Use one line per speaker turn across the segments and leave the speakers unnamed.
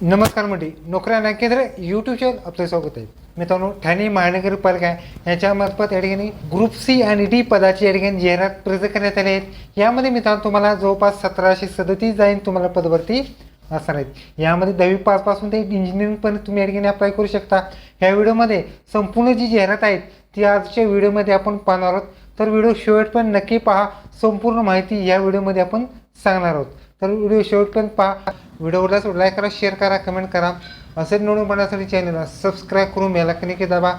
नमस्कार मंडळी नोकऱ्या ना केंद्र यूट्यूब चॅनल आपलं स्वागत आहे. मित्रांनो ठाणे महानगरपालिका याच्यामार्फत या ठिकाणी ग्रुप सी आणि डी पदाची या ठिकाणी जाहिरात प्रसिद्ध करण्यात आली आहेत यामध्ये मित्रांनो तुम्हाला जवळपास सतराशे सदतीस जाईन तुम्हाला पदवरती असणार आहेत. यामध्ये दहावी पासपासून ते इंजिनिअरिंग पण तुम्ही या ठिकाणी अप्लाय करू शकता. ह्या व्हिडिओमध्ये संपूर्ण जी जाहिरात आहेत ती आजच्या व्हिडिओमध्ये आपण पाहणार आहोत. तर व्हिडिओ शेवट पण नक्की पहा. संपूर्ण माहिती या व्हिडिओमध्ये आपण सांगणार आहोत. तर व्हिडिओ शेवटपर्यंत पहा. व्हिडिओला लाईक करा शेअर करा कमेंट करा. असे निवडून बनण्यासाठी चॅनलला सबस्क्राईब करून बेल की दाबा.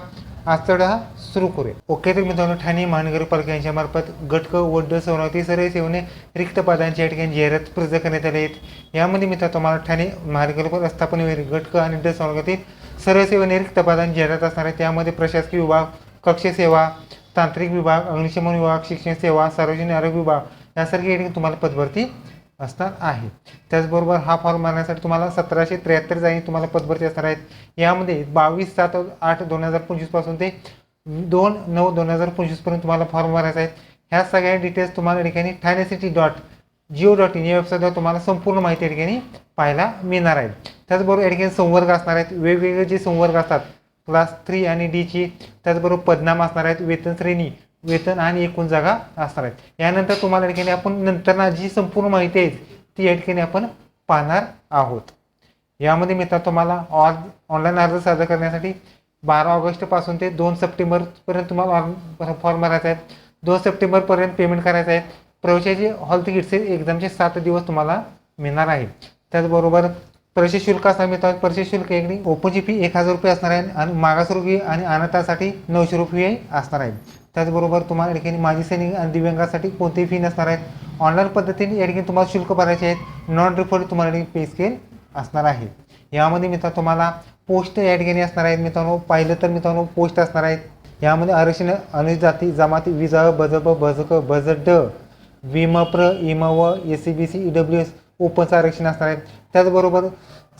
आजचा हा सुरू करूया. ओके तर मित्रांनो ठाणे महानगरपालिका यांच्यामार्फत गटक वड्ड सवलती सर्व सेवने रिक्त पदांच्या ठिकाणी जाहिरात प्रसिद्ध करण्यात आले आहेत. यामध्ये मित्र तुम्हाला ठाणे महानगरपालिका स्थापन गटक आणि ड सवलती सर्व सेवने रिक्त पदांची जाहिरात असणार आहे त्यामध्ये प्रशासकीय विभाग कक्ष सेवा तांत्रिक विभाग अग्निशमन विभाग शिक्षण सेवा सार्वजनिक आरोग्य विभाग यासारखे या ठिकाणी तुम्हाला पदभरती असणार आहे. त्याचबरोबर हा फॉर्म भरण्यासाठी तुम्हाला सतराशे त्र्याहत्तर जागी तुम्हाला पदभरती असणार आहेत. यामध्ये बावीस सात आठ दोन हजार पंचवीसपासून ते दोन नऊ दोन हजार पंचवीसपर्यंत तुम्हाला फॉर्म भरायचा आहे. ह्या सगळ्या डिटेल्स तुम्हाला या ठिकाणी Thane city dot Jio dot in या वेबसाईटवर तुम्हाला संपूर्ण माहिती या ठिकाणी पाहायला मिळणार आहे. त्याचबरोबर या ठिकाणी संवर्ग असणार आहेत. वेगवेगळे जे संवर्ग असतात क्लास थ्री आणि डीची त्याचबरोबर पदनाम असणार आहेत. वेतन श्रेणी वेतन आणि एकूण जागा असणार आहेत. यानंतर तुम्हाला या ठिकाणी आपण नंतर जी संपूर्ण माहिती आहे ती या ठिकाणी आपण पाहणार आहोत. यामध्ये मित्र तुम्हाला ऑन ऑनलाईन अर्ज सादर करण्यासाठी बारा ऑगस्टपासून ते दोन सप्टेंबरपर्यंत तुम्हाला फॉर्म भरायचा आहे. दोन सप्टेंबरपर्यंत पेमेंट करायचं आहे. प्रवेशाचे हॉल तिकीटचे एक्झामचे सात दिवस तुम्हाला मिळणार आहे. त्याचबरोबर प्रवेश शुल्क असणार मित्रांनो प्रवेश शुल्क एक ओपनची फी एक हजार रुपये असणार आहे आणि मागासवर्गीय आणि अनाथासाठी नऊशे रुपये असणार आहे. त्याचबरोबर तुम्हाला या ठिकाणी माजी सैनिक आणि दिव्यांगासाठी कोणतीही फी नसणार आहेत ऑनलाईन पद्धतीने या ठिकाणी तुम्हाला शुल्क भरायचे आहेत. नॉन रिफंड तुम्हाला पे स्केल असणार आहे. यामध्ये मित्र तुम्हाला पोस्ट या ठिकाणी असणार आहेत मित्रांनो. पाहिलं तर मित्रांनो पोस्ट असणार आहेत. यामध्ये आरक्षण अनुसूचित जाती जमाती विजा बजब बजक बजड विमप्र इमव S C B C E W S ओपनचं आरक्षण असणार आहे. त्याचबरोबर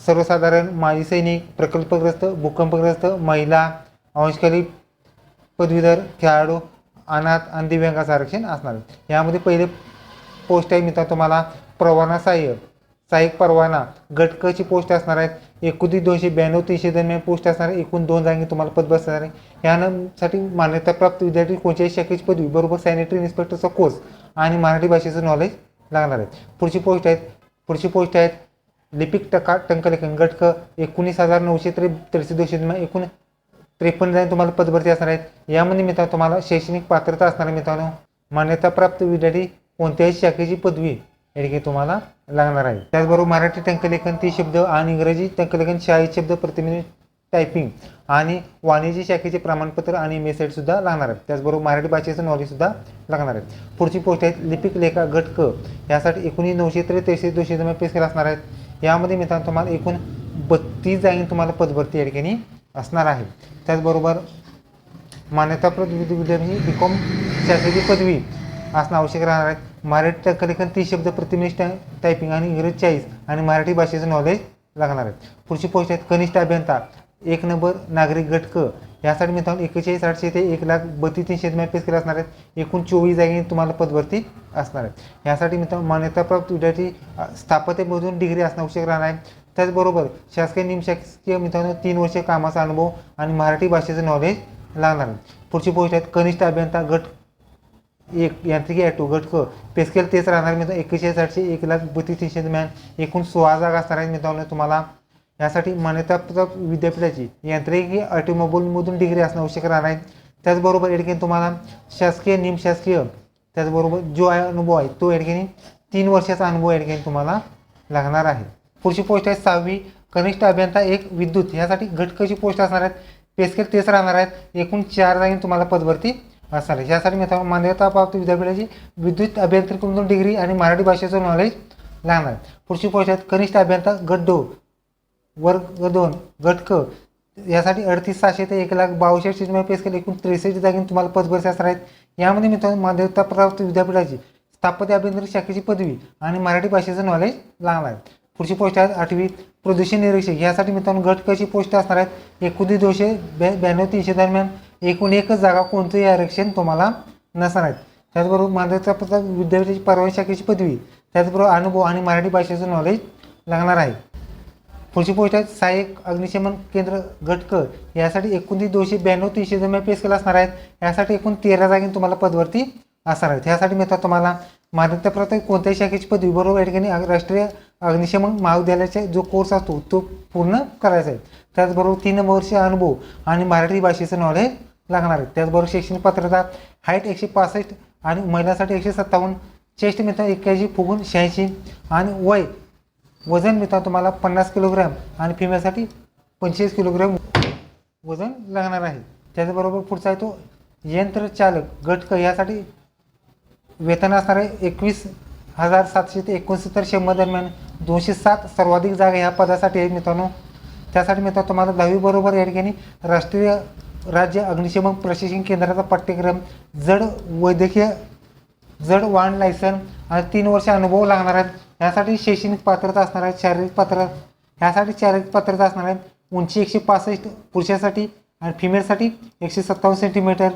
सर्वसाधारण माजी सैनिक प्रकल्पग्रस्त भूकंपग्रस्त महिला अंशकाली पदवीधर खेळाडू अनाथ आणि दिव्यांगाचं आरक्षण असणार आहे. यामध्ये पहिले पोस्ट आहे मित्र तुम्हाला परवाना सहाय्यक सहाय्यक परवाना. गटकची पोस्ट असणार आहेत एकोणतीस दोनशे ब्याण्णव तीनशे दरम्यान पोस्ट असणार आहे. एकूण दोन जागी तुम्हाला पद बसणार आहे. यासाठी मान्यताप्राप्त विद्यार्थी कोणत्याही शाखेची पदवी बरोबर सॅनिटरी इन्स्पेक्टरचा कोर्स आणि मराठी भाषेचं नॉलेज लागणार आहे. पुढची पोस्ट आहेत. पुढची पोस्ट आहेत. लिपिक टका टंकलेखन गटक एकोणीस हजार नऊशे त्रे त्रेसष्ट दोनशे एकूण त्रेपन्न जण तुम्हाला पदभरती असणार आहेत. यामध्ये मित्रांनो तुम्हाला शैक्षणिक पात्रता असणार मित्रांनो. मान्यताप्राप्त विद्यार्थी कोणत्याही शाखेची पदवी या ठिकाणी तुम्हाला लागणार आहे. त्याचबरोबर मराठी टंकलेखन तीस शब्द आणि इंग्रजी टंकलेखन शाही शब्द प्रतिनिधी टायपिंग आणि वाणिज्य शाखेचे प्रमाणपत्र आणि मेसेजसुद्धा लागणार आहेत. त्याचबरोबर मराठी भाषेचं नॉलेजसुद्धा लागणार आहे पुढची पोस्ट आहेत लिपिक लेखा घटक. यासाठी एकूणही नऊशे त्रेतीस दोनशे जमा पेस असणार आहेत. यामध्ये मित्रांनो तुम्हाला एकूण बत्तीस जागी तुम्हाला पदभरती या ठिकाणी असणार आहे. त्याचबरोबर मान्यताप्राप्त विद्यार्थी बी कॉम शाखेची पदवी असणं आवश्यक राहणार आहे. मराठी टक्कलेखन तीस शब्द प्रतिनिष्ठ टायपिंग आणि इंग्रजी चाळीस आणि मराठी भाषेचं नॉलेज लागणार आहे. पुढची पोस्ट आहेत कनिष्ठ अभियंता. एक नंबर नागरिक घटक. यासाठी मित्रांनो एकेचाळीस आठशे ते एक लाख बत्तीस तीनशे पेस केले असणार आहेत. एकूण चोवीस जागी तुम्हाला पदभरती असणार आहेत. यासाठी मित्रांनो मान्यताप्राप्त विद्यार्थी स्थापत्यमधून डिग्री असणं आवश्यक राहणार आहे. त्याचबरोबर शासकीय निमशासकीय मित्रांनो तीन वर्ष कामाचा अनुभव आणि मराठी भाषेचं नॉलेज लागणार आहे. पुढची पोस्ट आहेत. कनिष्ठ अभियंता गट एक यांत्रिकी ॲटो घटक. पेस्केल तेच राहणार मित्रांनो एकेचाळीस आठशे एक लाख बत्तीस तीनशे दरम्यान एकूण सोळा जागा असणार आहेत. मित्रांनो तुम्हाला यासाठी मान्यताप्राप्त विद्यापीठाची यांत्रिकी ऑटोमोबाईलमधून डिग्री असणं आवश्यक राहणार आहे. त्याचबरोबर या ठिकाणी तुम्हाला शासकीय निमशासकीय त्याचबरोबर जो आहे अनुभव आहे तो या ठिकाणी तीन वर्षाचा अनुभव या ठिकाणी तुम्हाला लागणार आहे. पुढची पोस्ट आहे सहावी कनिष्ठ अभियंता एक विद्युत. यासाठी घटकाची पोस्ट असणार आहेत. पेस्केल तेच राहणार आहेत. एकूण चार जागी तुम्हाला पदभरती असणार आहे यासाठी मित्रांनो मान्यताप्राप्त विद्यापीठाची विद्युत अभियांत्रिकीमधून डिग्री आणि मराठी भाषेचं नॉलेज लागणार आहे. पुढची पोस्ट आहेत कनिष्ठ अभियंता गड्डो. वर्ग दोन घटक यासाठी अडतीस सहाशे ते एक लाख बावशे सिनेमा पेस केले. एकूण त्रेसष्ट जागी तुम्हाला पदभरती असणार आहेत. यामध्ये मित्रांनो मान्यताप्राप्त विद्यापीठाची स्थापत्य अभियांत्रिक शाखेची पदवी आणि मराठी भाषेचं नॉलेज लागणार आहे. पुढची पोस्ट आहेत आठवी प्रदूषण निरीक्षक. यासाठी मित्रांनो घटकाची पोस्ट असणार आहेत. एकोणतीस दोनशे ब्या ब्याण्णव तीनशे दरम्यान एकूण एकच जागा कोणतंही आरक्षण तुम्हाला नसणार आहेत. त्याचबरोबर मान्यताप्राप्त विद्यापीठाची परवानगी शाखेची पदवी. त्याचबरोबर अनुभव आणि मराठी भाषेचं नॉलेज लागणार आहे. पुढची पोस्ट आहे सहाय्यक अग्निशमन केंद्र गटकर यासाठी एकोणतीस दोनशे ब्याण्णव तीनशे जम्या पेस क्लास असणार आहेत यासाठी एकूण तेरा जागी तुम्हाला पदवरती असणार आहेत. ह्यासाठी मित्र तुम्हाला मान्यताप्राप्त कोणत्याही शाखेची पदवी बरोबर या ठिकाणी राष्ट्रीय अग्निशमन महाविद्यालयाचा जो कोर्स असतो तो पूर्ण करायचा आहे. त्याचबरोबर तीन वर्ष अनुभव आणि मराठी भाषेचं नॉलेज लागणार आहे. त्याचबरोबर शैक्षणिक पात्रता हाईट एकशे पासष्ट आणि महिलांसाठी एकशे सत्तावन्न चेस्ट मित्र एक्क्याऐंशी फुगून शहाऐंशी आणि वय वजन मित्र तुम्हाला पन्नास किलोग्रॅम आणि फिमेलसाठी पंचवीस किलोग्रॅम वजन लागणार आहे. त्याचबरोबर पुढचा आहे तो यंत्रचालक गटक यासाठी वेतन असणार आहे एकवीस हजार सातशे ते एकोणसत्तर शंभर दरम्यान. दोनशे सात सर्वाधिक जागा ह्या पदासाठी आहेत मित्रांनो. त्यासाठी मित्रांनो तुम्हाला दहावी बरोबर या ठिकाणी राष्ट्रीय राज्य अग्निशमन प्रशिक्षण केंद्राचा पाठ्यक्रम जड वैद्यकीय जड वाहन लायसन आणि तीन वर्ष अनुभव लागणार आहेत. ह्यासाठी शैक्षणिक पात्रता असणार आहे शारीरिक पात्र ह्यासाठी शारीरिक पात्रता असणार आहेत उंची एकशे पासष्ट पुरुषासाठी आणि फिमेलसाठी एकशे सत्तावन्न सेंटीमीटर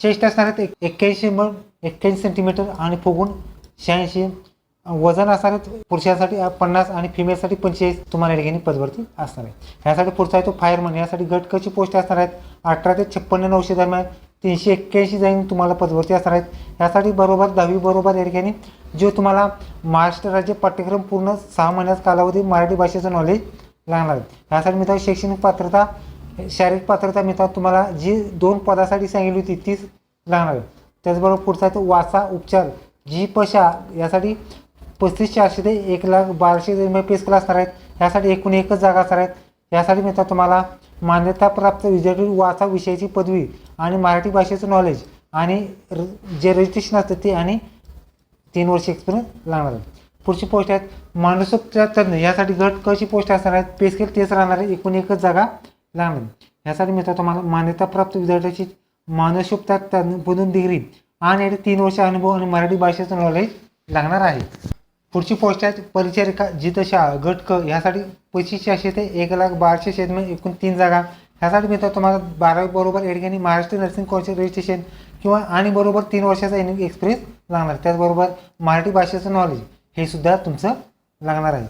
चेस्ट असणार आहेत एक एक्क्याऐंशी मग एक्क्याऐंशी सेंटीमीटर आणि फुगून शहाऐंशी. वजन असणार आहेत पुरुषांसाठी पन्नास आणि फिमेलसाठी पंचेचाळीस. तुम्हाला या ठिकाणी पदवरती असणार आहे. ह्यासाठी पुढचा आहे तो फायरमन यासाठी गटकची पोस्ट असणार आहेत? अठरा ते छप्पन्न नऊशे दरम्यान. तीनशे एक्क्याऐंशी जाईन तुम्हाला पदवरती असणार आहेत. ह्यासाठी बरोबर दहावी बरोबर या ठिकाणी जो तुम्हाला महाराष्ट्र राज्य पाठ्यक्रम पूर्ण सहा महिन्याचा कालावधी मराठी भाषेचं नॉलेज लागणार आहे. यासाठी मित्र शैक्षणिक पात्रता शारीरिक पात्रता मित्र तुम्हाला जी दोन पदासाठी सांगितली होती तीच लागणार आहे. त्याचबरोबर पुढचा तो वाचा उपचार जी पशा यासाठी पस्तीस चारशे ते एक लाख बाराशे रुपये पेस क्लास असणार आहेत. यासाठी एकूण एकच जागा असणार आहेत. यासाठी मित्र तुम्हाला मान्यताप्राप्त विद्यार्थी वाचा विषयाची पदवी आणि मराठी भाषेचं नॉलेज आणि र- जे रजिस्ट्रेशन असतं ते आणि तीन वर्ष एक्सपिरियन्स लागणार आहे. पुढची पोस्ट आहेत मानसोपचार तज्ञ. यासाठी गट कशी पोस्ट असणार आहेत पे स्केल तेच राहणार आहे एकूण एकच जागा लागणार आहे. यासाठी मित्र तुम्हाला मान्यताप्राप्त विद्यार्थ्याची मानसोपचार तज्ञ पदून डिग्री आणि तीन वर्ष अनुभव आणि मराठी भाषेचं नॉलेज लागणार आहे. पुढची पोस्ट आहे परिचारिका जितशाळा गट क. ह्यासाठी पंचवीस चारशे ते एक लाख बाराशे शेतमध्ये एकूण तीन जागा. ह्यासाठी मित्र तुम्हाला बारावी बरोबर या ठिकाणी महाराष्ट्र नर्सिंग कॉलेज रजिस्ट्रेशन किंवा आणि बरोबर तीन वर्षाचा एन एक्सपिरियन्स लागणार. त्याचबरोबर मराठी भाषेचं नॉलेज हे सुद्धा तुमचं लागणार आहे.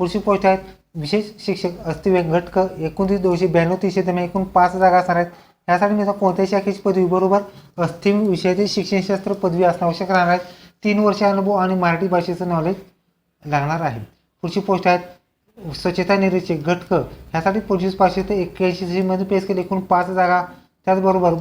पुढची पोस्ट आहेत विशेष शिक्षक अस्तिव्यंग घटक एकोणतीस दोनशे ब्याण्णव तीनशे दरम्यान एकूण पाच जागा असणार आहेत. यासाठी मी कोणत्याही शाखेची पदवी बरोबर अस्थिम विषयातील शिक्षणशास्त्र पदवी असणं आवश्यक राहणार आहे. तीन वर्ष अनुभव आणि मराठी भाषेचं नॉलेज लागणार आहे. पुढची पोस्ट आहेत स्वच्छता निरीक्षक घटक. ह्यासाठी पंचवीस पाचशे ते एक्क्याऐंशी मध्ये पेस केले एकूण पाच जागा त्याचबरोबर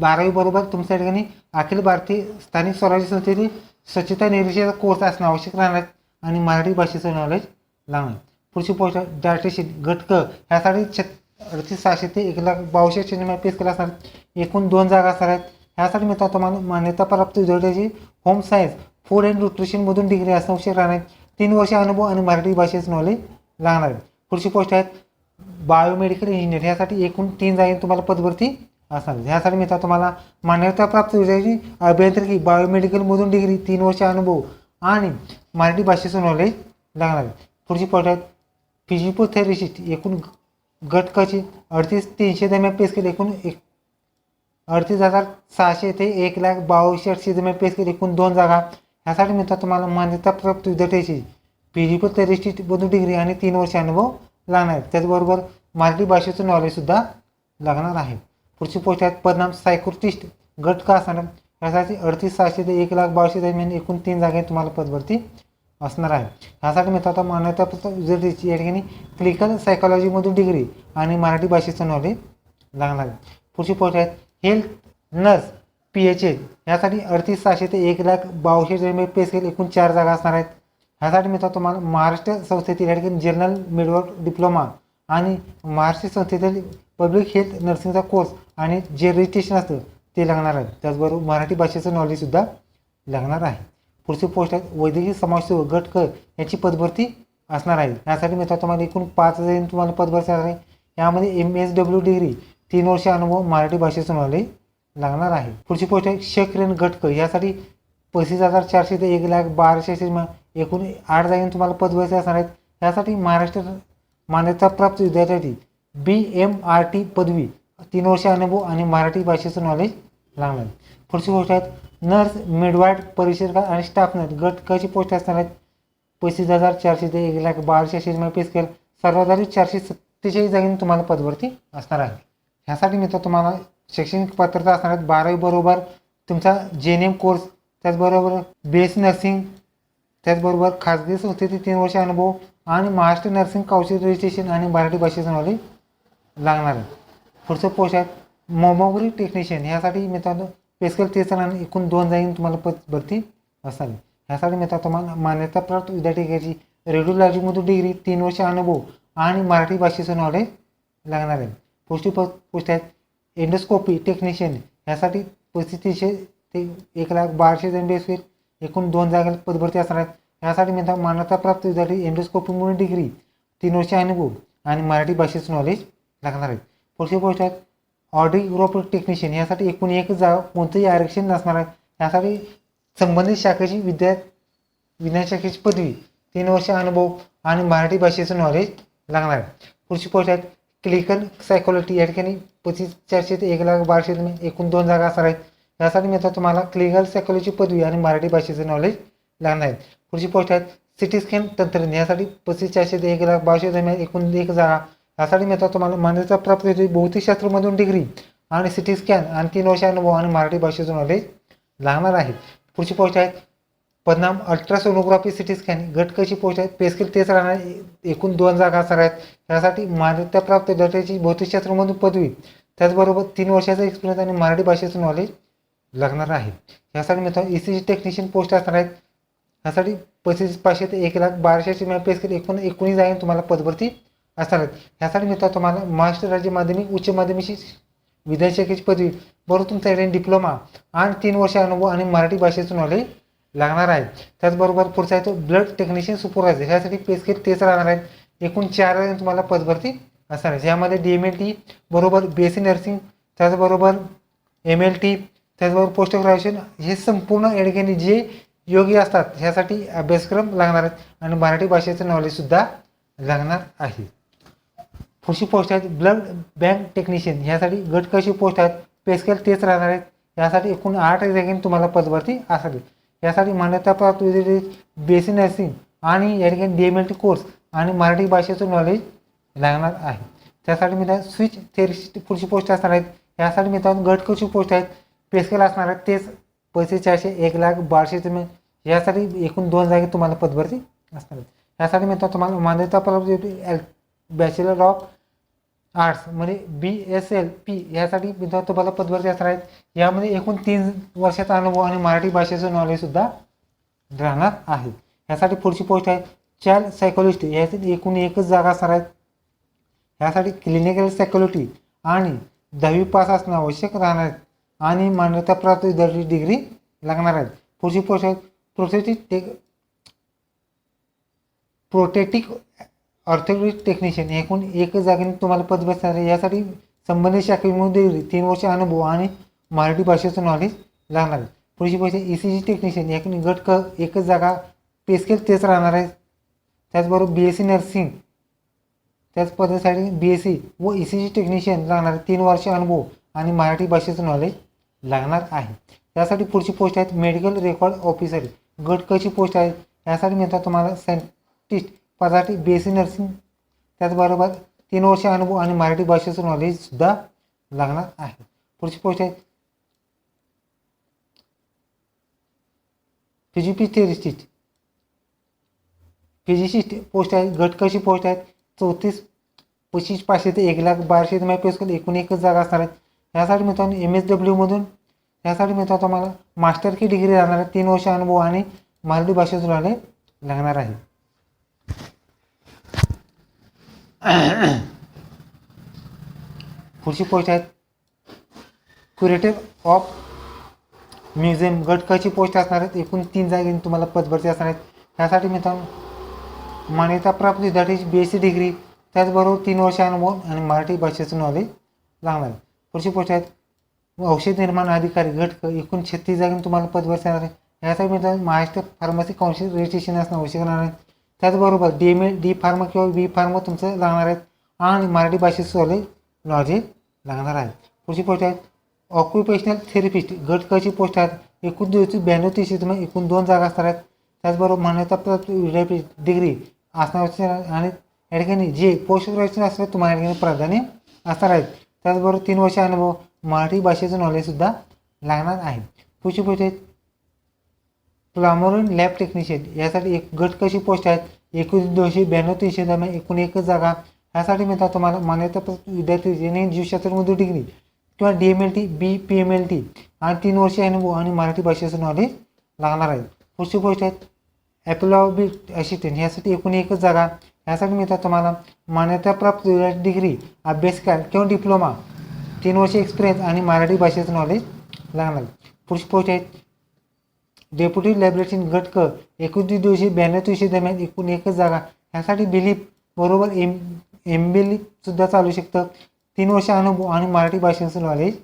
बारावीबरोबर तुमच्या ठिकाणी अखिल भारतीय स्थानिक स्वराज्य संस्थेतील स्वच्छता निरीक्षकाचा कोर्स असणं आवश्यक राहणार आणि मराठी भाषेचं नॉलेज लागणार. पुढची पोस्ट आहे घटक ह्यासाठी छत अडतीस सहाशे ते एक लाख बावीसशे शनिवार पेस केला असणार. एकूण दोन जागा असणार आहेत. ह्यासाठी मित्रांनो तुम्हाला मान्यताप्राप्त विद्यार्थ्याची होम सायन्स फूड अँड न्यूट्रिशनमधून डिग्री असणं आवश्यक राहणार. तीन वर्ष अनुभव आणि मराठी भाषेचं नॉलेज लागणार. आहे पुढची पोस्ट आहेत बायोमेडिकल इंजिनियर ह्यासाठी एकूण तीन जागी तुम्हाला पदभरती असणार. ह्यासाठी मित्र तुम्हाला मान्यताप्राप्त विद्यार्थी अभियांत्रिकी बायोमेडिकलमधून डिग्री तीन वर्ष अनुभव आणि मराठी भाषेचं नॉलेज लागणार आहे. पुढची पोस्ट आहेत एकूण घटकाची अडतीस तीनशे दरम्यान पेस केले. एकूण एक अडतीस हजार सहाशे ते एक लाख बावीसशे आठशे दरम्यान पेस केले. एकूण दोन जागा. ह्यासाठी मित्र तुम्हाला मान्यताप्राप्त विद्यार्थ्याची फिजिओथेरपिस्ट डिग्री आणि तीन वर्ष अनुभव लागणार आहे त्याचबरोबर मराठी भाषेचं नॉलेजसुद्धा लागणार आहे. पुढची पोस्ट आहेत परिणाम सायकोटिस्ट गट का असणार? ह्यासाठी यासाठी अडतीस सहाशे ते एक लाख बावीसशे दरम्यान एकूण तीन जागे तुम्हाला पदभरती असणार आहे. ह्यासाठी मित्र आता मान्यता विद्यार्थ्याची या ठिकाणी क्लिनिकल सायकॉलॉजीमधून डिग्री आणि मराठी भाषेचं नॉलेज लागणार आहे. पुढची पोस्ट आहेत health nurse P H H यासाठी अडतीस सहाशे ते एक लाख बावीसशे दरम्यान पे स्केल एकूण चार जागा असणार आहेत. ह्यासाठी मित्र तुम्हाला महाराष्ट्र संस्थेतील या ठिकाणी जनरल मिडवर्क डिप्लोमा आणि महाराष्ट्र संस्थेतील पब्लिक हेल्थ नर्सिंगचा कोर्स आणि जे रजिस्ट्रेशन असतं ते लागणार आहे. त्याचबरोबर मराठी भाषेचं नॉलेजसुद्धा लागणार आहे. पुढची पोस्ट आहे वैद्यकीय समाजसेवक गट क याची पदभरती असणार आहे. यासाठी मित्र तुम्हाला एकूण पाच हजार तुम्हाला पदभरती असणार आहे. यामध्ये एम एस डब्ल्यू डिग्री तीन वर्ष अनुभव मराठी भाषेचं नॉलेज लागणार आहे. पुढची पोस्ट आहे शकरेन गटक यासाठी पस्तीस हजार चारशे ते एक लाख बाराशे से- एकूण आठ जागी तुम्हाला पदभरती असणार आहेत. यासाठी महाराष्ट्र मान्यताप्राप्त विद्यार्थ्याची बी एम आर टी पदवी तीन वर्ष अनुभव आणि मराठी भाषेचं नॉलेज लागणार. आहे. पुढची गोष्ट आहेत नर्स मिडवाईट परिषद आणि स्टाफ नर्स गट कशी पोस्ट असणार आहेत? पस्तीस हजार चारशे ते एक लाख बाराशे शेजमा पे स्केल सर्वाधारी चारशे सत्तेचाळीस जागी तुम्हाला पदवरती असणार आहे ह्यासाठी मित्र तुम्हाला शैक्षणिक पात्रता असणार आहेत. बारावी बरोबर तुमचा जे एन एम कोर्स त्याचबरोबर बेस नर्सिंग त्याचबरोबर खाजगी संस्थेतील तीन वर्ष अनुभव आणि महाराष्ट्र नर्सिंग काउन्सिल रजिस्ट्रेशन आणि मराठी भाषेचं नॉलेज लागणार आहे. पुढचं पोशाख मोमोग्री टेक्निशियन ह्यासाठी मित्रांनो पेस्कल तेसर आणि एकूण दोन जागी तुम्हाला पद भरती असावी ह्यासाठी मित्र तुम्हाला मान्यताप्राप्त विद्यार्थ्याची रेडिओलॉजीमधून डिग्री तीन वर्ष अनुभव आणि मराठी भाषेचं नॉलेज लागणार आहे. पुष्टी प पोस्ट आहेत एंडोस्कोपी टेक्निशियन ह्यासाठी पस्तीसशे ते एक लाख बाराशे एम बी एस एकूण दोन जागा पदभरती असणार आहेत. यासाठी मान्यता प्राप्त विद्यार्थी म्हणून डिग्री तीन वर्षे अनुभव आणि मराठी भाषेचं नॉलेज लागणार आहे. पुढची गोष्ट आहे ऑडिओ टेक्निशियन यासाठी एकूण एक जागा कोणतंही आरक्षण नसणार आहे. यासाठी संबंधित शाखेची विद्या विज्ञान शाखेची पदवी तीन वर्ष अनुभव आणि मराठी भाषेचं नॉलेज लागणार आहे. पुढची पोस्ट आहे क्लिनिकल सायकोलॉजी या ठिकाणी पस्तीस चारशे ते एक लाख बाराशे एकूण दोन जागा असणार आहेत. यासाठी मित्र तुम्हाला क्लिनिकल सायकोलॉजी पदवी आणि मराठी भाषेचं नॉलेज लागणार आहे. पुढची पोस्ट आहे सिटी स्कॅन तंत्रज्ञान. यासाठी पस्तीस चारशे ते एक लाख बाराशे दरम्यान एकूण एक जागा यासाठी मित्र तुम्हाला मान्यता प्राप्त होती भौतिकशास्त्रामधून डिग्री आणि सिटी स्कॅन आणि तीन वर्ष अनुभव आणि मराठी भाषेचं नॉलेज लागणार आहे. पुढची पोस्ट आहे परिणाम अल्ट्रासोनोग्राफी सिटी स्कॅन गट कशी पोस्ट आहे पेस्किल तेच राहणार एकूण दोन जागा असणार आहेत. यासाठी मान्यताप्राप्त डॉक्टरची भौतिकशास्त्रामधून पदवी. त्याचबरोबर तीन वर्षाचा एक्सपिरियन्स आणि मराठी भाषेचं नॉलेज लागणार आहे. यासाठी मित्र E C G technician post असणार आहेत. यासाठी पस्तीस पाचशे ते एक लाख बाराशेची मॅप पेस्किल एकूण एकोणीस जागे तुम्हाला पदभरती असणार आहेत. ह्यासाठी मित्र तुम्हाला महाराष्ट्र राज्य माध्यमिक उच्च माध्यमिक विधानशाखेची पदवी. बरोबर तुमच्याकडे डिप्लोमा आणि तीन वर्ष अनुभव आणि मराठी भाषेचं नॉलेज लागणार आहे. त्याचबरोबर पुढचा आहे तो ब्लड टेक्निशियन सुपरवायझर ह्यासाठी पेस्केट तेच राहणार आहेत. एकूण चार वेळेस तुम्हाला पदभरती असणार आहे यामध्ये डी एम एल टी बरोबर बी एस सी नर्सिंग त्याचबरोबर एम एल टी त्याचबरोबर पोस्ट ग्रॅज्युएशन हे संपूर्ण या जे योग्य असतात ह्यासाठी अभ्यासक्रम लागणार आहेत. आणि मराठी भाषेचं नॉलेजसुद्धा लागणार आहे. पुढची पोस्ट आहेत ब्लड बँक टेक्निशियन ह्यासाठी गट कशी पोस्ट आहेत पेस्केल तेच राहणार आहेत. यासाठी एकूण आठ जागेने तुम्हाला पदभरती असावी. यासाठी मान्यताप्राप्त विद्यार्थी बी एस सी नर्सिंग आणि या ठिकाणी D M L T course आणि मराठी भाषेचं नॉलेज लागणार आहे. त्यासाठी मित्रांनो स्विच थेरिस्ट पुढची पोस्ट असणार आहेत. यासाठी मित्रांनो गट कशी पोस्ट आहेत पेस्केल असणार आहेत तेच पैसे चारशे एक लाख बाराशे तुम्ही यासाठी एकूण दोन जागे तुम्हाला पदभरती असणार आहेत. यासाठी मित्रांनो तुम्हाला मान्यताप्राप्त एल बॅचलर ऑफ आर्ट्स म्हणजे बी एस एल पी यासाठी मित्रांनो तुम्हाला पदभरती असणार आहेत. यामध्ये एकूण तीन वर्षाचा अनुभव आणि मराठी भाषेचं नॉलेजसुद्धा राहणार आहे. यासाठी पुढची पोस्ट आहे चाइल्ड सायकोलॉजिस्ट यासाठी एकूण एकच जागा असणार आहेत. यासाठी क्लिनिकल सायकोलॉजी आणि दहावी पास असणं आवश्यक राहणार आहे. आणि मान्यताप्राप्त विद्यार्थी डिग्री लागणार आहेत. पुढची post prosthetic tech prosthetic orthopaedic technician एकूण एकच जागेने तुम्हाला पद बसणार आहे. यासाठी संबंधित शाखेमध्ये डिग्री तीन वर्ष अनुभव आणि मराठी भाषेचं नॉलेज लागणार आहे. पुढची पैसे ई सी जी टेक्निशियन एकूण गट क एकच जागा पेस्केल तेच राहणार आहे. त्याचबरोबर बी एस सी नर्सिंग त्याच पदासाठी बी एस सी व ई सी जी टेक्निशियन लागणार आहे. तीन वर्ष अनुभव आणि मराठी भाषेचं नॉलेज लागणार आहे. त्यासाठी पुढची पोस्ट आहेत मेडिकल रेकॉर्ड ऑफिसर गट कशी पोस्ट आहे? यासाठी मिळतात तुम्हाला सायंटिस्ट पदासाठी बी एस सी नर्सिंग त्याचबरोबर तीन वर्ष अनुभव आणि मराठी भाषेचं नॉलेजसुद्धा लागणार आहे. पुढची पोस्ट आहे. फिजिपी थेरिस्टिस्ट फिजिसिस्ट पोस्ट आहे. गट कशी पोस्ट आहेत? चौतीस पस्तीस पाचशे ते एक लाख बाराशे तुम्हाला पेस एकूण एकच जागा असणार आहेत. यासाठी मित्रांनो एम एस डब्ल्यूमधून यासाठी मित्रांनो तुम्हाला मास्टर की डिग्री राहणार आहे. तीन वर्ष अनुभव आणि मराठी भाषेतून आले लागणार आहे. पुढची पोस्ट आहेत क्युरेटर ऑफ म्युझियम गटकाची पोस्ट असणार आहेत. एकूण तीन जागी तुम्हाला पदभरती असणार आहेत. ह्यासाठी मित्रांनो मान्यताप्राप्त विद्यार्थ्याची बी एस सी डिग्री त्याचबरोबर तीन वर्ष अनुभव आणि मराठी भाषेचं नॉलेज लागणार आहे. पुढची पोस्ट आहेत औषध निर्माण अधिकारी गट एकूण छत्तीस जागी तुम्हाला पदभरती असणार आहे. याचा मित्रांनो महाराष्ट्र फार्मसी काउन्सिल रजिस्ट्रेशन असणं आवश्यक राहणार आहे. त्याचबरोबर D M A D pharma किंवा बी फार्मा तुमचं लागणार आहेत. आणि मराठी भाषेत नॉलेज लॉजे लागणार आहेत पुढची पोस्ट आहेत ऑक्युपेशनल थेरपिस्ट गट कशी पोस्ट आहेत एकूण दिवशी ब्याण्णव तीनशे तुम्ही म्हणजे एकूण दोन जागा असणार आहेत. त्याचबरोबर मान्यताप्राप्त विद्यापीठ डिग्री असणार आवश्यक आहे. आणि या ठिकाणी जे पोस्ट ग्रॅज्युएशन असणार तुम्हाला या ठिकाणी प्राधान्य असणार आहेत. त्याचबरोबर तीन वर्ष अनुभव. मराठी भाषेचं नॉलेजसुद्धा लागणार आहे. पुढची पोस्ट आहे प्लामोरिन लॅब टेक्निशियन. यासाठी एक गट कशी पोस्ट आहेत? एकूण दोनशे ब्याण्णव तीनशे दरम्यान एकूण एकच जागा. यासाठी मिळतात तुम्हाला मान्यताप्राप्त विद्यार्थी ज्यांनी जीवशास्त्रामध्ये डिग्री किंवा D M L T B P M L T आणि तीन वर्षे अनुभव आणि मराठी भाषेचं नॉलेज लागणार आहे. पुढची पोस्ट आहेत ॲप्लॉबिट असिस्टंट यासाठी एकूण एकच जागा. यासाठी मिळतात तुम्हाला मान्यताप्राप्त डिग्री अभ्यासक्रम किंवा डिप्लोमा तीन वर्षे एक्सपिरियन्स आणि मराठी भाषेचं नॉलेज लागणार. पुढची पोस्ट आहेत डेप्युटी लॅबरेटरी गटक एकोणतीस दिवशी ब्याण्णव दिवशी दरम्यान एकूण एकच जागा. ह्यासाठी बिलीप बरोबर एम एम सुद्धा चालू शकतं. तीन वर्ष अनुभव आणि मराठी भाषेचं नॉलेज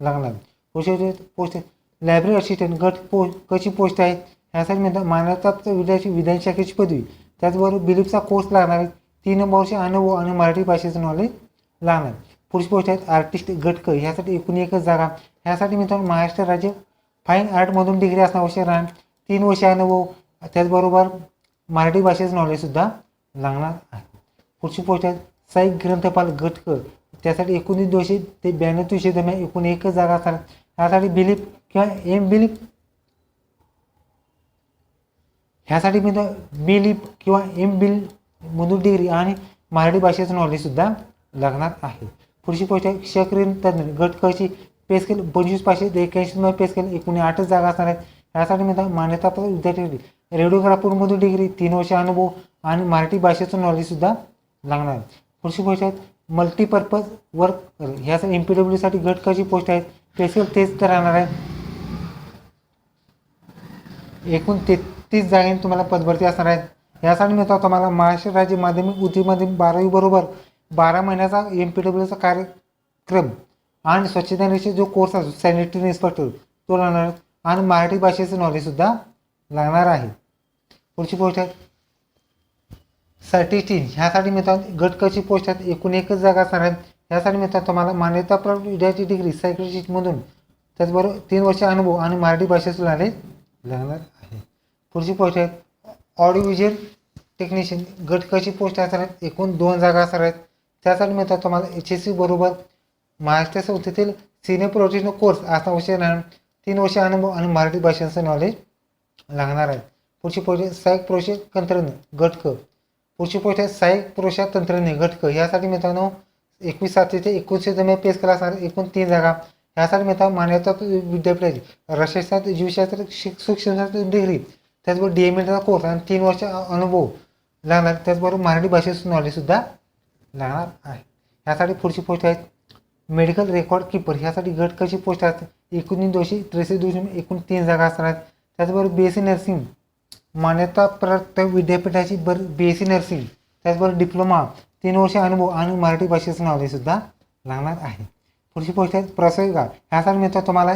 लागणार. पोस्ट पोस्ट लायब्ररी असिस्टंट गट पोस्ट कशी पोस्ट आहे? ह्यासाठी म्हणतात मान्यताप्राप्त विद्यार्थी विधान शाखेची पदवी. त्याचबरोबर बिलीपचा कोर्स लागणार आहे. तीन वर्ष अनुभव आणि मराठी भाषेचं नॉलेज लागणार. पुढची पोस्ट आहेत आर्टिस्ट गटक ह्यासाठी एकूण एकच जागा. ह्यासाठी मित्रांनो महाराष्ट्र राज्य फाईन आर्टमधून डिग्री असणं आवश्यक राहणार. तीन वर्ष अनुभव त्याचबरोबर मराठी भाषेचं नॉलेजसुद्धा लागणार आहे. पुढची पोस्ट आहेत साई ग्रंथपाल गट त्यासाठी एकोणीस दोनशे ते ब्याण्णव दोनशे दरम्यान एकूण एकच जागा असणार. ह्यासाठी बिलीप किंवा एम बिलीप ह्यासाठी मी बिलीप किंवा एम बिल मधून डिग्री आणि मराठी भाषेचं नॉलेजसुद्धा लागणार आहे. पुढची गोष्ट आहे क्षक्रियन तज्ज्ञ गट कशी पे स्केल पंचवीस पाचशे ते एक्याऐंशी पे स्केल एकूण आठच जागा असणार आहेत. यासाठी मी मान्यताप्राप्त विद्यार्थी रेडिओग्राफरमधून डिग्री तीन वर्ष अनुभव आणि मराठी भाषेचं नॉलेजसुद्धा लागणार आहे. पुढची गोष्ट आहेत मल्टीपर्पज वर्क ह्यासाठी एम पी डब्ल्यूसाठी गट कशी पोस्ट आहेत स्पेशल तेच तर राहणार आहे. एकूण तेहतीस जागेने तुम्हाला पदभरती असणार आहेत. यासाठी मिळतो तुम्हाला महाराष्ट्र राज्य माध्यमिक उच्च माध्यमिक बारावी बरोबर बारा महिन्याचा एम पी डब्ल्यूचा कार्यक्रम आणि स्वच्छतेचे जो कोर्स असतो सॅनिटरी इन्स्पेक्टर तो लागणार आहे. आणि मराठी भाषेचं नॉलेजसुद्धा लागणार आहे. पुढची पोस्ट आहे. सर्टिस्टीन ह्यासाठी मिळतात गट कशी पोस्ट आहेत. एकूण एकच जागा असणार आहेत. ह्यासाठी मिळतात तुम्हाला मान्यताप्राप्त विद्यार्थी डिग्री सायकलशीटमधून त्याचबरोबर तीन वर्ष अनुभव आणि मराठी भाषेचं नॉलेज लागणार आहे. पुढची पोस्ट आहेत ऑडिओ व्हिज्युअल टेक्निशियन गट कशी पोस्ट असणार आहेत. एकूण दोन जागा असणार आहेत. त्यासाठी मिळतात तुम्हाला एच एस सी बरोबर महाराष्ट्र संस्थेतील सिनियर प्रोफेशनल कोर्स असा विषय राहणार. तीन वर्ष अनुभव आणि मराठी भाषेचं नॉलेज लागणार आहे. पुढची पोस्ट सहाय्यक प्रोशेक तंत्रज्ञ घटक. पुढची पोस्ट आहे सहाय्यक पुरुषा तंत्रज्ञ घटक. यासाठी मित्रांनो एकवीस सातशे ते एकोणीसशे जमे पेस केला असणार एकूण तीन जागा. यासाठी मित्रांनो मान्यता विद्यापीठाची रसायनशास्त्र जीवशास्त्र शिक शिक्षणशास्त्र डिग्री त्याचबरोबर डी एम एडचा कोर्स आणि तीन वर्ष अनुभव लागणार. त्याचबरोबर मराठी भाषेचं नॉलेजसुद्धा लागणार आहे. ह्यासाठी पुढची पोस्ट आहेत. मेडिकल रेकॉर्ड कीपर ह्यासाठी गट कशी पोस्ट आहेत? एकोणीस दोनशे त्रेसष्ट दोनशे एकूण तीन जागा असणार आहेत. त्याचबरोबर बी एस सी नर्सिंग मान्यताप्राप्त विद्यापीठाची बर बी एस सी नर्सिंग त्याचबरोबर डिप्लोमा तीन वर्ष अनुभव आणि मराठी भाषेचं नॉलेजसुद्धा लागणार आहे. पुढची पोस्ट आहेत. प्रसंगा. ह्यासाठी मिळतात तुम्हाला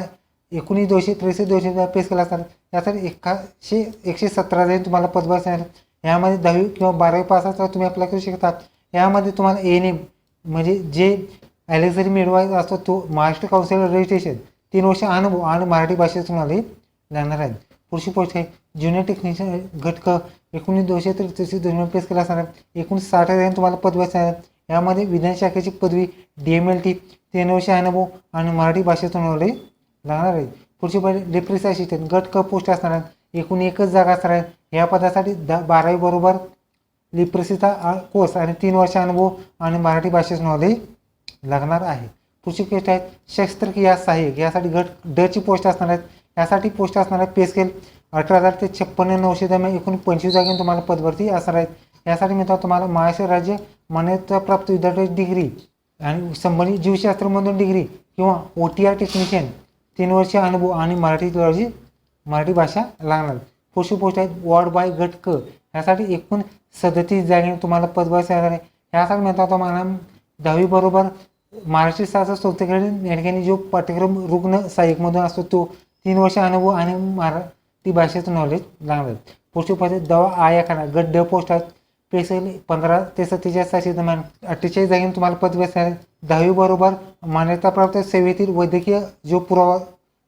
एकोणीस दोनशे त्रेसष्ट दोनशे पेस केला असणार यासाठी एकाशे एकशे सतरा जरी तुम्हाला पदभार असणार यामध्ये दहावी किंवा बारावी पास असता तुम्ही अप्लाय करू शकतात यामध्ये तुम्हाला एन एम म्हणजे जे ॲलेक्झरी मिडवाईज असतो तो महाराष्ट्र काउन्सिल रजिस्ट्रेशन तीन वर्ष अनुभव आणि मराठी भाषेत तुम्हाला लागणार आहे पुढची पोस्ट आहे ज्युनियर टेक्निशियन घटक एकोणीस दोनशे त्रेतीस दोन प्लेस केला असणार आहे. साठ हजार तुम्हाला पदवी असणार यामध्ये विज्ञान शाखेची पदवी डी एम एल टी तीन वर्ष अनुभव आणि मराठी भाषेतून नॉलेज लागणार आहे. पुढची पहिले डिप्रेस असिस्टंट गट क पोस्ट असणार आहेत एकूण एकच जागा असणार आहे. या पदासाठी द बारावी बरोबर लिप्रसीचा कोर्स आणि तीन वर्ष अनुभव आणि मराठी भाषेचं नॉलेज लागणार आहे. पुढची पोस्ट आहेत शस्त्रक्रिया सहाय्यक यासाठी घट डची पोस्ट असणार आहेत. यासाठी पोस्ट असणार आहे पे स्केल अठरा हजार ते छप्पन्न नऊशे दरम्यान एकूण पंचवीस जागेने तुम्हाला पदभरती असणार आहेत. यासाठी मित्र तुम्हाला महाराष्ट्र राज्य मान्यताप्राप्त विद्यार्थी डिग्री आणि संबंधित जीवशास्त्रमधून डिग्री किंवा ओ टी आर टेक्निशियन तीन वर्ष अनुभव आणि मराठी मराठी भाषा लागणार पुढची पोस्ट आहेत वॉर्ड बाय गट ह्यासाठी एकूण सदतीस जागे तुम्हाला पदभार येणार आहे ह्यासाठी म्हणता तुम्हाला दहावी बरोबर महाराष्ट्र शासन संस्थेकडे या ठिकाणी जो पाठ्यक्रम रुग्ण सहाय्यकमधून असतो तो तीन वर्ष अनुभव आणि मराठी भाषेचं नॉलेज लागणार पुढची पद दवा आयाखाना गट ड पोस्ट पेसेल पंधरा ते सत्तेचाळीस दरम्यान अठ्ठेचाळीस जागेने तुम्हाला पदवी असणार आहे दहावीबरोबर मान्यताप्राप्त सेवेतील वैद्यकीय जो पुरावा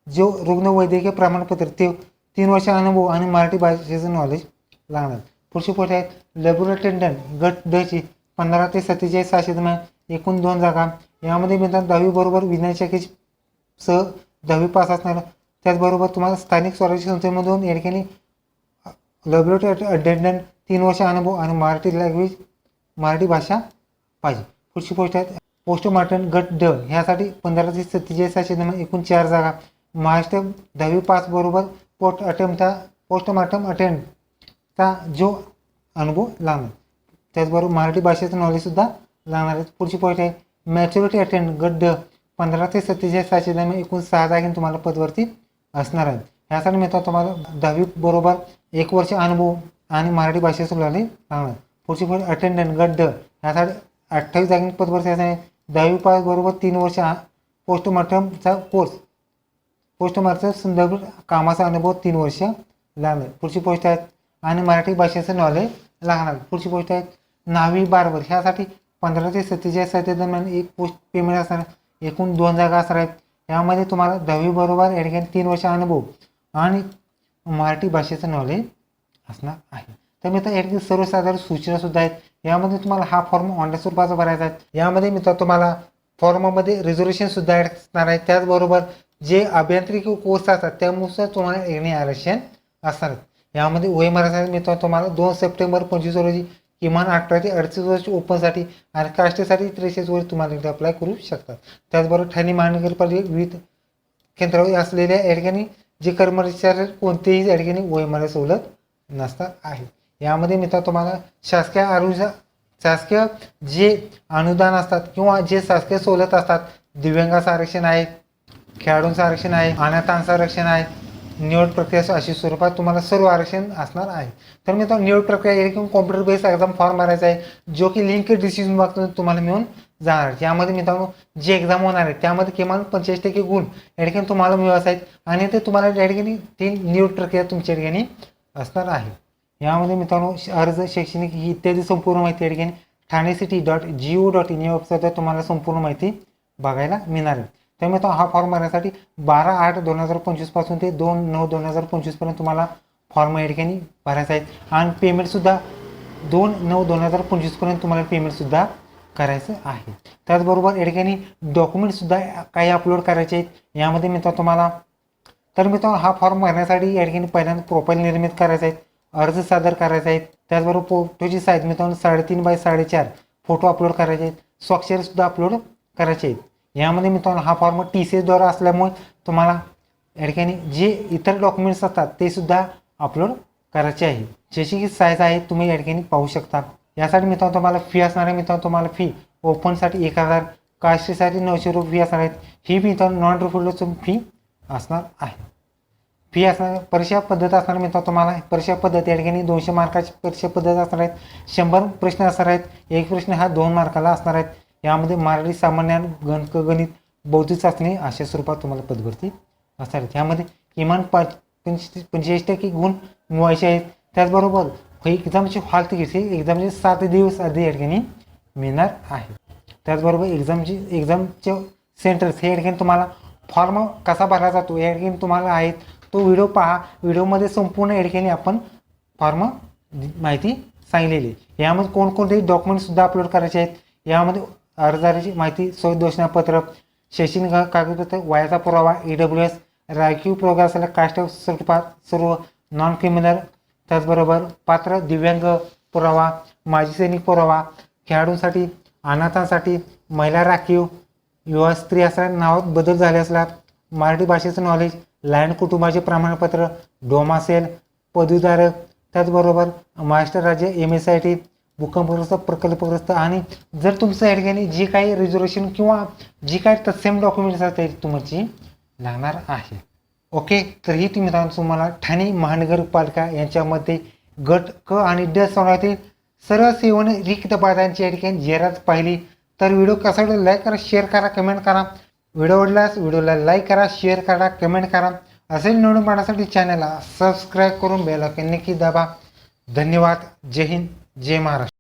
जो रुग्ण वैद्यकीय प्रमाणपत्र ते तीन वर्ष अनुभव आणि मराठी भाषेचं नॉलेज लागणार पुढची पोस्ट आहेत. लेबर अटेंडंट गट डची पंधरा ते सत्तेचाळीस सहाशे दरम्यान एकूण दोन जागा. यामध्ये मिळतात दहावी बरोबर विज्ञान शाखेची सह दहावी पास असणार. त्याचबरोबर तुम्हाला स्थानिक स्वराज्य संस्थेमधून या ठिकाणी लॅबोरेटरी अटेंडंट तीन वर्ष अनुभव आणि मराठी लँग्वेज मराठी भाषा पाहिजे. पुढची पोस्ट आहेत. पोस्टमार्टम गट ड ह्यासाठी पंधरा ते सत्तेचाळीस सहाशे दरम्यान एकूण चार जागा. महाराष्ट्र दहावी पास बरोबर पोस्ट अटेम्पचा पोस्टमार्टम अटेंडचा जो अनुभव लागणार. त्याचबरोबर मराठी भाषेचं नॉलेजसुद्धा लागणार आहे. पुढची पॉईंट आहे मॅच्युरिटी अटेंड गड्ड पंधरा ते सत्तेचाळीस सहाशे दरम्यान एकूण सहा जागी तुम्हाला पदवरती असणार आहे ह्यासाठी मित्रांनो तुम्हाला दहावी बरोबर एक वर्ष अनुभव आणि मराठी भाषेचं नॉलेज लागणार पुढची पॉईंट अटेंडंट गड्ड ह्यासाठी अठ्ठावीस जागी पदवरती असणार आहे. दहावी पास बरोबर तीन वर्ष पोस्टमार्टमचा कोर्स पोस्टमार्टम संदर्भ कामाचा अनुभव तीन वर्ष लागणार पुढची पोस्ट आहे आणि मराठी भाषेचं नॉलेज लागणार. पुढची पोस्ट आहे नावी बारवर ह्यासाठी पंधरा ते सत्तेचाळीस साते दरम्यान एक पोस्ट पेमेंट असणार. एकूण दोन जागा असणार आहेत. यामध्ये तुम्हाला दहावी बरोबर या तीन वर्ष अनुभव आणि मराठी भाषेचं नॉलेज असणार आहे. तर मित्र या सर्वसाधारण सूचनासुद्धा आहेत. यामध्ये तुम्हाला हा फॉर्म ऑनलाईन स्वरूपाचा भरायचा आहे. यामध्ये मित्र तुम्हाला फॉर्ममध्ये रिझर्वेशनसुद्धा ॲड असणार आहे. त्याचबरोबर जे अभियांत्रिकी कोर्स असतात त्यानुसार तुम्हाला येणे आरक्षण असणार यामध्ये यामध्ये मराठा मित्र तुम्हाला दोन सप्टेंबर पंचवीस रोजी किमान अठरा ते अडतीस वर्ष ओपनसाठी आणि कास्टसाठी त्रेचाळीस वर्ष तुम्हाला इथे अप्लाय करू शकतात. त्याचबरोबर ठाणे महानगरपालिका विविध केंद्रावर असलेल्या या ठिकाणी जे कर्मचारी कोणतेही या ठिकाणी मराठा सवलत नसतात आहे. यामध्ये मित्र तुम्हाला शासकीय आरोग्य शासकीय जे अनुदान असतात किंवा जे शासकीय सवलत असतात दिव्यांगाचं आरक्षण आहे खेळाडूंचं आरक्षण आहे अनाथांचं आरक्षण आहे निवड प्रक्रिया अशी स्वरूपात तुम्हाला सर्व आरक्षण असणार आहे. तर मित्रांनो निवड प्रक्रिया या ठिकाणी कॉम्प्युटर बेस्ड एक्झाम फॉर्म भरायचा आहे जो की लिंक डिसिजन बॉक्स तुम्हाला मिळून जाणार यामध्ये मित्रांनो जे एक्झाम होणार आहे त्यामध्ये किमान पंचेचाळीस टक्के गुण या ठिकाणी तुम्हाला मिळवायचे आहेत आणि ते तुम्हाला या ठिकाणी ती निवड प्रक्रिया तुमच्या ठिकाणी असणार आहे. यामध्ये मित्रांनो अर्ज शैक्षणिक इत्यादी संपूर्ण माहिती या ठिकाणी Thane city dot G O dot in या वेबसाईटवर तुम्हाला संपूर्ण माहिती बघायला मिळणार आहे. तर तो हा फॉर्म भरण्यासाठी बारा आठ दोन हजार पंचवीसपासून ते दोन नऊ दोन हजार पंचवीसपर्यंत तुम्हाला फॉर्म या ठिकाणी भरायचा आहे. आणि पेमेंटसुद्धा दोन नऊ दोन हजार पंचवीसपर्यंत तुम्हाला पेमेंटसुद्धा करायचं आहे. त्याचबरोबर या ठिकाणी डॉक्युमेंटसुद्धा काही अपलोड करायचे आहेत. यामध्ये मित्रांनो तुम्हाला तर मित्र हा फॉर्म भरण्यासाठी या ठिकाणी पहिल्यांदा प्रोफाईल निर्मित करायचा आहे. अर्ज सादर करायचा आहे. त्याचबरोबर फोटोची साईज मित्रांनो साडेतीन बाय साडेचार फोटो अपलोड करायचे आहेत. स्वाक्षरीसुद्धा अपलोड करायचे आहेत. यामध्ये मित्रांनो हा फॉर्म टी सी एसद्वारा असल्यामुळे तुम्हाला या ठिकाणी जे इतर डॉक्युमेंट्स असतात ते सुद्धा अपलोड करायचे आहे. ज्याची की साईज आहे तुम्ही या ठिकाणी पाहू शकता. यासाठी मित्रांनो तुम्हाला फी असणार आहे. मित्रांनो तुम्हाला फी ओपनसाठी एक हजार कास्टसाठी नऊशे रुपये फी असणार आहेत. ही मित्रांनो नॉन रिफंडेबल फी असणार आहे. फी असणार परीक्षा पद्धत असणार मित्रांनो तुम्हाला. परीक्षा पद्धत या ठिकाणी दोनशे मार्काची परीक्षा पद्धत असणार आहेत. शंभर प्रश्न असणार आहेत. एक प्रश्न हा दोन मार्काला असणार आहेत. यामध्ये मराठी सामान्य गणक गणित बौद्धिक चाचणी अशा स्वरूपात तुम्हाला पदभरती असणार आहेत यामध्ये किमान पाच पंचवीस पंचेचाळीस टक्के गुण मिळवायचे आहेत. त्याचबरोबर ही एक्झामची हॉल तिकीट ही एक्झामचे सात दिवस आधी या ठिकाणी मिळणार आहे. त्याचबरोबर एक्झामची एक्झामचे सेंटर्स हे या ठिकाणी तुम्हाला फॉर्म कसा भरला जातो या ठिकाणी तुम्हाला आहेत. तो व्हिडिओ पहा. व्हिडिओमध्ये संपूर्ण या ठिकाणी आपण फॉर्म माहिती सांगलेली यामध्ये कोणकोणते डॉक्युमेंटसुद्धा अपलोड करायचे आहेत? यामध्ये अर्जदाराची माहिती सोय घोषणापत्र शैक्षणिक कागदपत्र वयाचा पुरावा ई डब्ल्यू एस राखीव प्रोग्राम असलेल्या कास्ट स्वरूपात सर्व नॉन क्रिमिनल त्याचबरोबर पात्र दिव्यांग पुरावा माजी सैनिक पुरावा खेळाडूंसाठी अनाथांसाठी महिला राखीव युवा स्त्री असल्या नावात बदल झाले असला मराठी भाषेचं नॉलेज लँड कुटुंबाचे प्रमाणपत्र डोमासेल पदवीधारक त्याचबरोबर महाराष्ट्र राज्य एम एस आय टी भूकंपग्रस्त प्रकल्पग्रस्त आणि जर तुमचं या ठिकाणी जे काही रिझर्वेशन किंवा जी काही तत्सेम डॉक्युमेंट्स असतात ते तुमची लागणार आहे. ओके तर ही तुम्ही मित्रांनो तुम्हाला ठाणे महानगरपालिका यांच्यामध्ये गट क आणि ड संघातील सर्व सेवन रिक्त पदांची या ठिकाणी जाहिरात पाहिली. तर व्हिडिओ कसा वाटला लाईक करा शेअर करा कमेंट करा. व्हिडिओ आवडल्यास व्हिडिओला लाईक करा शेअर करा कमेंट करा. असेल निवडून पाहण्यासाठी चॅनलला सबस्क्राईब करून बेल आयकॉन नक्की दाबा. धन्यवाद. जय हिंद. जय महाराष्ट्र.